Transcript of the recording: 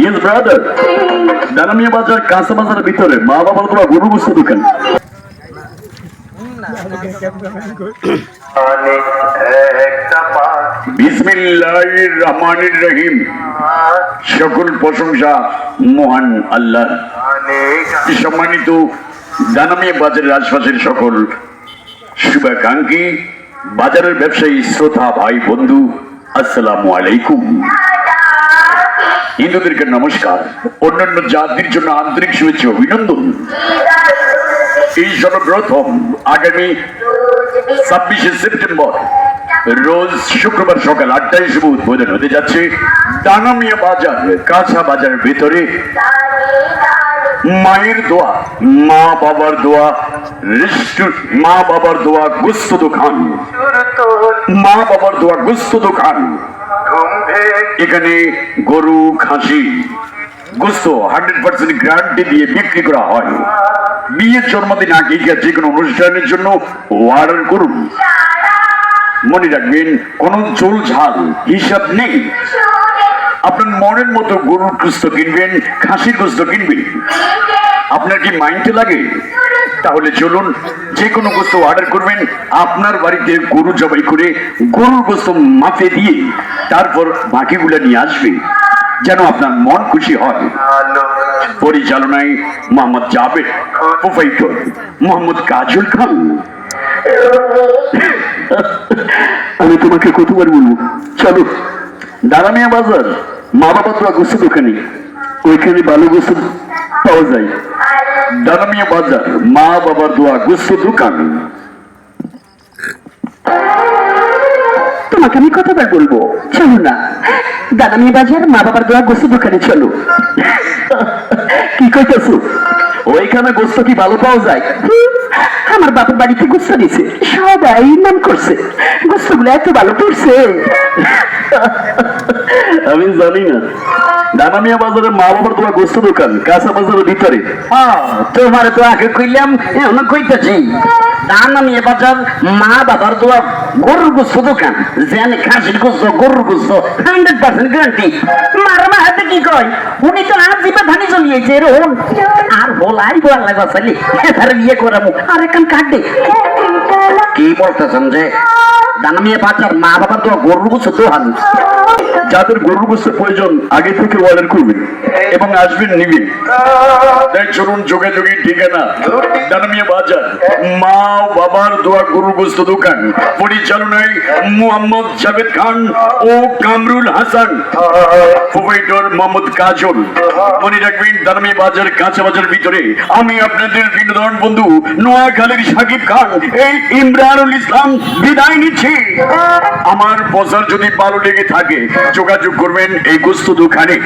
Yes brother দানামিয়া বাজার কাঁচা বাজারের ভিতরে মা বাবার তোমার গরু বস্তু দোকান রহিম। সকল প্রশংসা মহান আল্লাহ সম্মানিত দানামিয়া বাজারের আশপাশের সকল শুভাকাঙ্ক্ষী, বাজারের ব্যবসায়ী, শ্রোতা, ভাই, বন্ধু, আসসালামু আলাইকুম। হিন্দুদেরকে নমস্কার। অন্যান্য জাতির জন্য আন্তরিক শুভেচ্ছা অভিনন্দন। এই সর্বপ্রথম আগামী ছাব্বিশে সেপ্টেম্বর, রোজ শুক্রবার সকাল আটটায় শুভ উদ্বোধন হতে যাচ্ছে দানামিয়া বাজার, কাঁচা বাজারের ভেতরে। মায়ের দোয়া, মা বাবার দোয়া মা বাবার দোয়া, গুস্ত দোকান। মা বাবার দোয়া, গুস্ত দোকান। এখানে গরু, খাসি, গোস্ত হান্ড্রেড পার্সেন্ট গ্যারান্টি দিয়ে বিক্রি করা হয়। বিয়ের জন্মদিন আগে যে কোনো অনুষ্ঠানের জন্য অর্ডার করুন। মনে রাখবেন, কোন চুল ঝাল, হিসাব নেই। আপনার মনের মতো গরুর কুস্ত কিনবেন, খাসির কুস্ত কিনবেন। আপনার কি মাইন্ডে লাগে? তাহলে চলুন যে কোনো গোস্ত অর্ডার করবেন। আপনার বাড়িতে গরু জবাই করে গরুর গোস্ত মাপে দিয়ে তারপর বাকিগুলো নিয়ে আসবে যেন আপনার মন খুশি হয়। পরিচালনায় মোহাম্মদ জাবেদ প্রোফাইটর মোহাম্মদ কাজল খান। আমি তোমাকে কতবার বলব? চলো দাঁড়ামিয়া বাজার। মা বাবা তো গোসল দোকানে। ওইখানে ভালো গোসল পাওয়া যায়। দাঁড়ামিয়া বাজার মা বাবার দোয়া, গোস্ত দোকান তোমাকে আমি কতবার বলব? চলো না। দাদামি বাজার, মা বাবার দোয়া গোসু দোকানে চলো। কি কইতেছো? ওইখানে গোস্ত কি ভালো পাওয়া যায়? আমার বাপের বাড়িতে গোস্ত দিছে। সবাই নাম করছে। গোস্তগুলো এত ভালো পড়ছে আমি জানি না। দানামিয়া বাজারে মা বাবার তোমার গোস্ত দোকান কাঁচা বাজারের ভিতরে। তোমার তো আগে কইলাম এখন কইতেছি। দান আমি বাজার মা বাবার দোয়া গরুর গোস্ত দোকান। যেন খাসির গোস্ত গরুর গোস্ত হান্ড্রেড পার্সেন্ট গ্যারান্টি মারমা হাতে কি কয়? উনি তো আর জিবা ধানি চলিয়েছে রোন আর বলাই বল লাগা চালি এবার বিয়ে করামু। আর এখন কাটে। কি বলতেছেন যে? মা বাবার দোয়া গরুর দোকান যাদের গরুর প্রয়োজন, আগে থেকে অর্ডার করবেন এবং আসবেন নিবেন দানামিয়া বাজার, মা বাবার দোয়া গরুর দোকান। পরিচালনায় খান ও কামরুল হাসান। প্রোভাইডর মোহাম্মদ কাজল। মনে রাখবেন বাজার কাঁচা বাজার ভিতরে আমি আপনাদের বিনোদন বন্ধু নোয়াখালীর সাকিব খান। এই ইমরানুল ইসলাম বিদায় নিচ্ছি। আমার প্রচার যদি ভালো লেগে থাকে যোগাযোগ করবেন এই গোস্ত দোকানে।